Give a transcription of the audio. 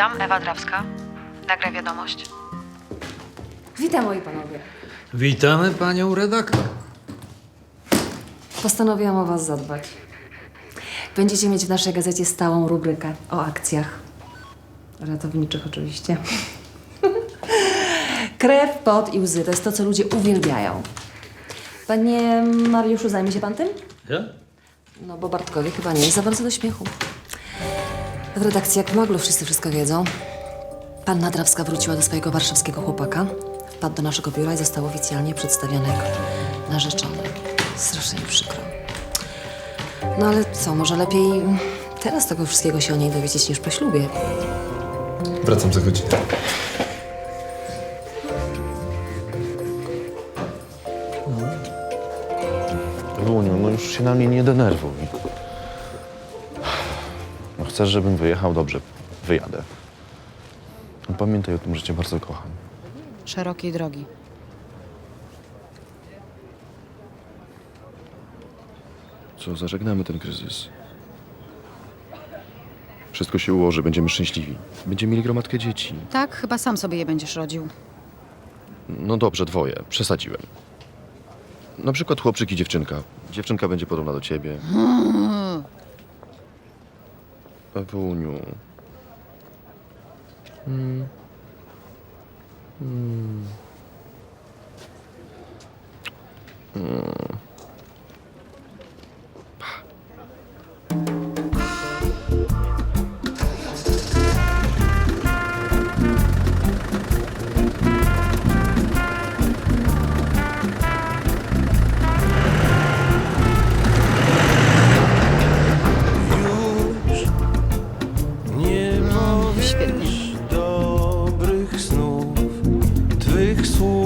Witam, Ewa Drawska. Nagraj wiadomość. Witam moi panowie. Witamy panią redaktor. Postanowiłam o was zadbać. Będziecie mieć w naszej gazecie stałą rubrykę o akcjach. Ratowniczych oczywiście. Krew, pot i łzy to jest to, co ludzie uwielbiają. Panie Mariuszu, zajmie się pan tym? Ja? No, bo Bartkowi chyba nie jest za bardzo do śmiechu. W redakcji jak w Moglu wszyscy wszystko wiedzą. Panna Drawska wróciła do swojego warszawskiego chłopaka, wpadł do naszego biura i został oficjalnie przedstawiony jako narzeczony. Strasznie mi przykro. No ale co, może lepiej teraz tego wszystkiego się o niej dowiedzieć niż po ślubie. Wracam za godzinę. Luniu, no już się na mnie nie denerwuj. Chcesz, żebym wyjechał? Dobrze, wyjadę. Pamiętaj o tym, że cię bardzo kocham. Szerokiej drogi. Co, zażegnamy ten kryzys. Wszystko się ułoży, będziemy szczęśliwi. Będziemy mieli gromadkę dzieci. Tak, chyba sam sobie je będziesz rodził. No dobrze, dwoje. Przesadziłem. Na przykład chłopczyk i dziewczynka. Dziewczynka będzie podobna do ciebie. 拜托你。嗯，嗯，嗯。so